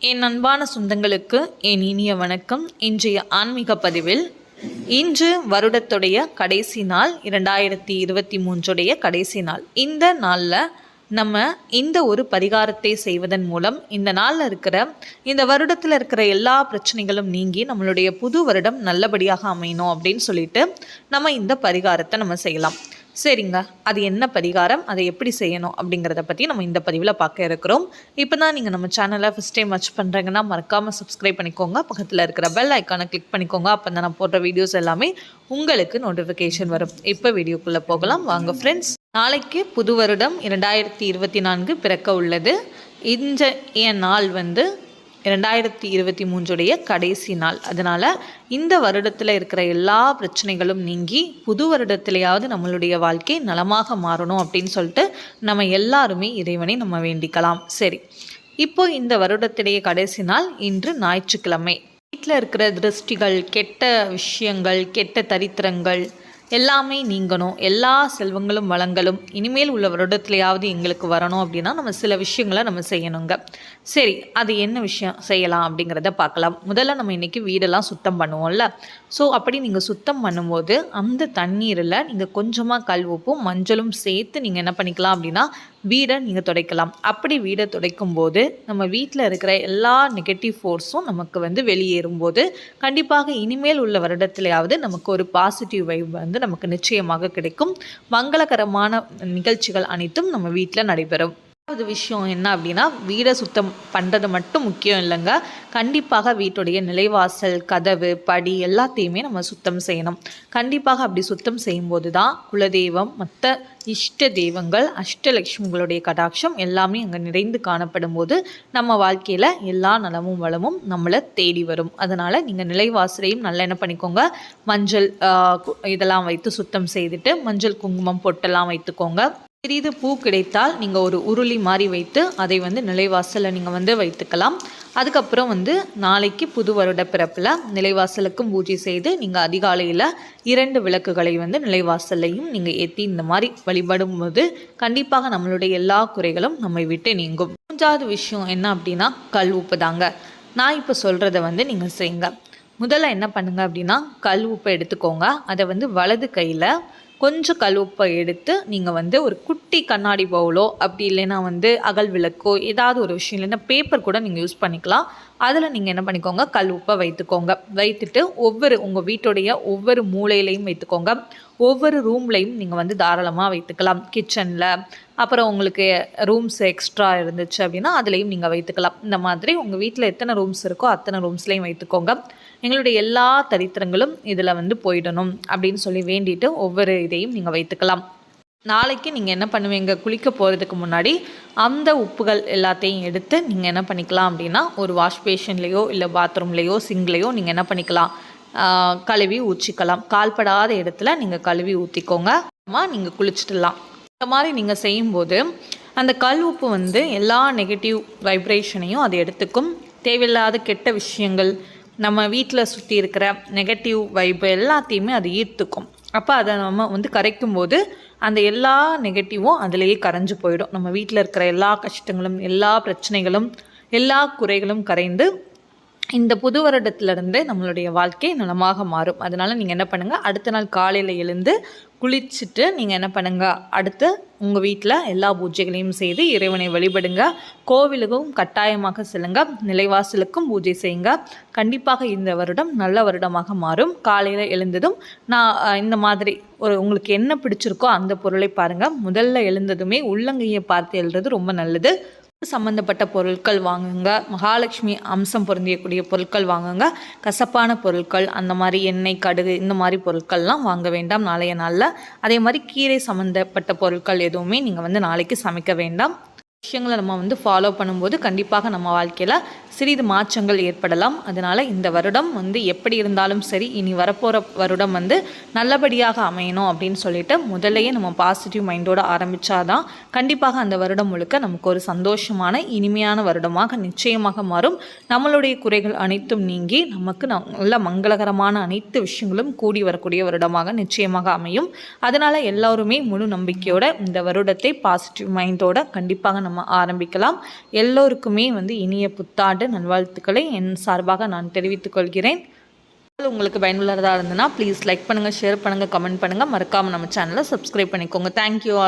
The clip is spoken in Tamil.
என் அன்பான சொந்தங்களுக்கு என் இனிய வணக்கம். இன்றைய ஆன்மீக பதிவில் இன்று வருடத்துடைய கடைசி நாள் இரண்டாயிரத்தி இருபத்தி மூன்றுடைய கடைசி நாள். இந்த நாளில் நம்ம இந்த ஒரு பரிகாரத்தை செய்வதன் மூலம் இந்த நாளில் இருக்கிற இந்த வருடத்தில் இருக்கிற எல்லா பிரச்சனைகளும் நீங்கி நம்மளுடைய புது வருடம் நல்லபடியாக அமையணும் அப்படின்னு சொல்லிட்டு நம்ம இந்த பரிகாரத்தை நம்ம செய்யலாம். சரிங்க. அது என்ன பரிகாரம்? அதை எப்படி செய்யணும்? அப்படிங்கிறத பற்றி நம்ம இந்த பதிவில் பார்க்க இருக்கிறோம். இப்போ தான் நீங்கள் நம்ம சேனலை ஃபஸ்ட் டைம் வாட்ச் பண்ணுறீங்கன்னா மறக்காமல் சப்ஸ்கிரைப் பண்ணிக்கோங்க. பக்கத்தில் இருக்கிற பெல் ஐக்கானை கிளிக் பண்ணிக்கோங்க. அப்போ தான் நான் போடுற வீடியோஸ் எல்லாமே உங்களுக்கு நோட்டிஃபிகேஷன் வரும். இப்போ வீடியோக்குள்ளே போகலாம். வாங்க ஃப்ரெண்ட்ஸ் நாளைக்கு புது வருடம் இரண்டாயிரத்தி இருபத்தி நான்கு பிறக்க உள்ளது. இந்த நாள் வந்து ரெண்டாயிரத்தி இருபத்தி மூன்றுடைய கடைசி நாள். அதனால் இந்த வருடத்தில் இருக்கிற எல்லா பிரச்சனைகளும் நீங்கி புது வருடத்திலேயாவது நம்மளுடைய வாழ்க்கை நலமாக மாறணும் அப்படின்னு சொல்லிட்டு நம்ம எல்லாருமே இறைவனை நம்ம வேண்டிக்கலாம். சரி இப்போ இந்த வருடத்திலேயே கடைசி நாள் இன்று ஞாயிற்றுக்கிழமை. வீட்டில் இருக்கிற திருஷ்டிகள் கெட்ட விஷயங்கள் கெட்ட தரித்திரங்கள் எல்லாமே நீங்கணும். எல்லா செல்வங்களும் வளங்களும் இனிமேல் உள்ள வருடத்துலையாவது எங்களுக்கு வரணும் அப்படின்னா நம்ம சில விஷயங்களை நம்ம செய்யணுங்க. சரி அது என்ன விஷயம்? செய்யலாம் அப்படிங்கிறத பார்க்கலாம். முதல்ல நம்ம இன்றைக்கி வீடெல்லாம் சுத்தம் பண்ணுவோம்ல. ஸோ அப்படி நீங்கள் சுத்தம் பண்ணும்போது அந்த தண்ணீரில் நீங்கள் கொஞ்சமாக கல் உப்பும் மஞ்சளும் சேர்த்து நீங்கள் என்ன பண்ணிக்கலாம் அப்படின்னா வீடை நீங்கள் துடைக்கலாம். அப்படி வீடை துடைக்கும் போது நம்ம வீட்டில் இருக்கிற எல்லா நெகட்டிவ் ஃபோர்ஸும் நமக்கு வந்து வெளியேறும்போது கண்டிப்பாக இனிமேல் உள்ள வருடத்திலேயாவது நமக்கு ஒரு பாசிட்டிவ் வைப் வந்து நமக்கு நிச்சயமாக கிடைக்கும். மங்களகரமான நிகழ்ச்சிகள் அனைத்தும் நம்ம வீட்டில் நடைபெறும். ரெண்டாவது விஷயம் என்ன அப்படின்னா வீடை சுத்தம் பண்ணுறது மட்டும் முக்கியம் இல்லைங்க. கண்டிப்பாக வீட்டுடைய நிலைவாசல் கதவு படி எல்லாத்தையுமே நம்ம சுத்தம் செய்யணும். கண்டிப்பாக அப்படி சுத்தம் செய்யும்போது தான் குலதெய்வம் மற்ற இஷ்ட தெய்வங்கள் அஷ்டலக்ஷ்மிகளுடைய கடாட்சம் எல்லாமே அங்கே நிறைந்து காணப்படும் போது நம்ம வாழ்க்கையில் எல்லா நலமும் வளமும் நம்மளை தேடி வரும். அதனால் நீங்கள் நிலைவாசலையும் நல்லா என்ன பண்ணிக்கோங்க மஞ்சள் இதெல்லாம் வைத்து சுத்தம் செய்துட்டு மஞ்சள் குங்குமம் பொட்டெல்லாம் வைத்துக்கோங்க. சிறிது பூ கிடைத்தால் நீங்கள் ஒரு உருளி மாதிரி வைத்து அதை வந்து நிலைவாசலில் நீங்கள் வந்து வைத்துக்கலாம். அதுக்கப்புறம் வந்து நாளைக்கு புது வருட பிறப்பில் நிலைவாசலுக்கும் பூஜை செய்து நீங்கள் அதிகாலையில் இரண்டு விளக்குகளை வந்து நிலைவாசல்லையும் நீங்கள் ஏற்றி இந்த மாதிரி வழிபடும் போது கண்டிப்பாக நம்மளுடைய எல்லா குறைகளும் நம்மை விட்டு நீங்கும். மூன்றாவது விஷயம் என்ன அப்படின்னா கல் உப்பு தாங்க நான் இப்போ சொல்கிறத வந்து நீங்கள் செய்யுங்க. முதல்ல என்ன பண்ணுங்கள் அப்படின்னா கல் உப்பை எடுத்துக்கோங்க. அதை வந்து வலது கையில் கொஞ்சம் கல்லுப்பை எடுத்து நீங்கள் வந்து ஒரு குட்டி கண்ணாடி பவுலோ அப்படி இல்லைன்னா வந்து அகல் விளக்கோ ஏதாவது ஒரு விஷயம் இல்லைன்னா பேப்பர் கூட நீங்கள் யூஸ் பண்ணிக்கலாம். அதில் நீங்கள் என்ன பண்ணிக்கோங்க? கல் உப்பை வைத்துக்கோங்க. வைத்துட்டு ஒவ்வொரு உங்கள் வீட்டுடைய ஒவ்வொரு மூலையிலையும் வைத்துக்கோங்க. ஒவ்வொரு ரூம்லையும் நீங்கள் வந்து தாராளமாக வைத்துக்கலாம். கிச்சனில் அப்புறம் உங்களுக்கு ரூம்ஸ் எக்ஸ்ட்ரா இருந்துச்சு அப்படின்னா அதுலேயும் நீங்கள் வைத்துக்கலாம். இந்த மாதிரி உங்கள் வீட்டில் எத்தனை ரூம்ஸ் இருக்கோ அத்தனை ரூம்ஸ்லேயும் வைத்துக்கோங்க. எங்களுடைய எல்லா தரித்திரங்களும் இதில் வந்து போயிடணும் அப்படின்னு சொல்லி வேண்டிட்டு ஒவ்வொரு இதையும் நீங்கள் வைத்துக்கலாம். நாளைக்கு நீங்கள் என்ன பண்ணுவீங்க? குளிக்க போகிறதுக்கு முன்னாடி அந்த உப்புகள் எல்லாத்தையும் எடுத்து நீங்கள் என்ன பண்ணிக்கலாம் அப்படின்னா ஒரு வாஷ் பேஷன்லேயோ இல்லை பாத்ரூம்லேயோ சிங்க்லேயோ நீங்கள் என்ன பண்ணிக்கலாம்? கழுவி ஊற்றிக்கலாம். கால்படாத இடத்துல நீங்கள் கழுவி ஊற்றிக்கோங்க நீங்கள் குளிச்சுட்டுலாம் இந்த மாதிரி நீங்கள் செய்யும்போது அந்த கல் உப்பு வந்து எல்லா நெகட்டிவ் வைப்ரேஷனையும் அது எடுத்துக்கும். தேவையில்லாத கெட்ட விஷயங்கள் நம்ம வீட்டில் சுற்றி இருக்கிற நெகட்டிவ் வைப்பு எல்லாத்தையுமே அது ஈர்த்துக்கும். அப்போ அதை நம்ம வந்து கரைக்கும் போது அந்த எல்லா நெகட்டிவும் அதிலேயே கரைஞ்சு போயிடும். நம்ம வீட்டில் இருக்கிற எல்லா கஷ்டங்களும் எல்லா பிரச்சனைகளும் எல்லா குறைகளும் கரைந்து இந்த புது வருடத்துலேருந்து நம்மளுடைய வாழ்க்கை நலமாக மாறும். அதனால் நீங்கள் என்ன பண்ணுங்கள் அடுத்த நாள் காலையில் எழுந்து குளிச்சுட்டு நீங்கள் என்ன பண்ணுங்கள் அடுத்து உங்கள் வீட்டில் எல்லா பூஜைகளையும் செய்து இறைவனை வழிபடுங்க. கோவிலுக்கும் கட்டாயமாக செல்லுங்க. நிலைவாசலுக்கும் பூஜை செய்யுங்க. கண்டிப்பாக இந்த வருடம் நல்ல வருடமாக மாறும். காலையில் எழுந்ததும் நான் இந்த மாதிரி ஒரு உங்களுக்கு என்ன பிடிச்சிருக்கோ அந்த பொருளை பாருங்கள் முதல்ல எழுந்ததுமே உள்ளங்கையை பார்த்து எழுதுறது ரொம்ப நல்லது. சம்மந்தப்பட்ட பொருட்கள் வாங்குங்க. மகாலட்சுமி அம்சம் பொருந்தியக்கூடிய பொருட்கள் வாங்குங்க. கசப்பான பொருட்கள் அந்த மாதிரி எண்ணெய் கடுகு இந்த மாதிரி பொருட்கள்லாம் வாங்க வேண்டாம் நாளைய நாளில். அதே மாதிரி கீரை சம்மந்தப்பட்ட பொருட்கள் எதுவுமே நீங்கள் வந்து நாளைக்கு சமைக்க வேண்டாம். விஷயங்களை நம்ம வந்து ஃபாலோ பண்ணும்போது கண்டிப்பாக நம்ம வாழ்க்கையில் சிறிது மாற்றங்கள் ஏற்படலாம். அதனால் இந்த வருடம் வந்து எப்படி இருந்தாலும் சரி இனி வரப்போகிற வருடம் வந்து நல்லபடியாக அமையணும் அப்படின்னு சொல்லிட்டு முதல்லையே நம்ம பாசிட்டிவ் மைண்டோடு ஆரம்பித்தாதான் கண்டிப்பாக அந்த வருடம் முழுக்க நமக்கு ஒரு சந்தோஷமான இனிமையான வருடமாக நிச்சயமாக மாறும். நம்மளுடைய குறைகள் அனைத்தும் நீங்கி நமக்கு நல்ல மங்களகரமான அனைத்து விஷயங்களும் கூடி வரக்கூடிய வருடமாக நிச்சயமாக அமையும். அதனால் எல்லோருமே முழு நம்பிக்கையோட இந்த வருடத்தை பாசிட்டிவ் மைண்டோட கண்டிப்பாக நம்ம நாம் ஆரம்பிக்கலாம். எல்லோருக்குமே வந்து இனிய புத்தாண்டு நல்வாழ்த்துக்களை என் சார்பாக நான் தெரிவித்துக் கொள்கிறேன். உங்களுக்கு பயனுள்ளதாக இருந்ததுன்னா ப்ளீஸ் லைக் பண்ணுங்கள் ஷேர் பண்ணுங்கள் கமெண்ட் பண்ணுங்கள் மறக்காமல் நம்ம சேனலை சப்ஸ்கிரைப் பண்ணிக்கோங்க. Thank you all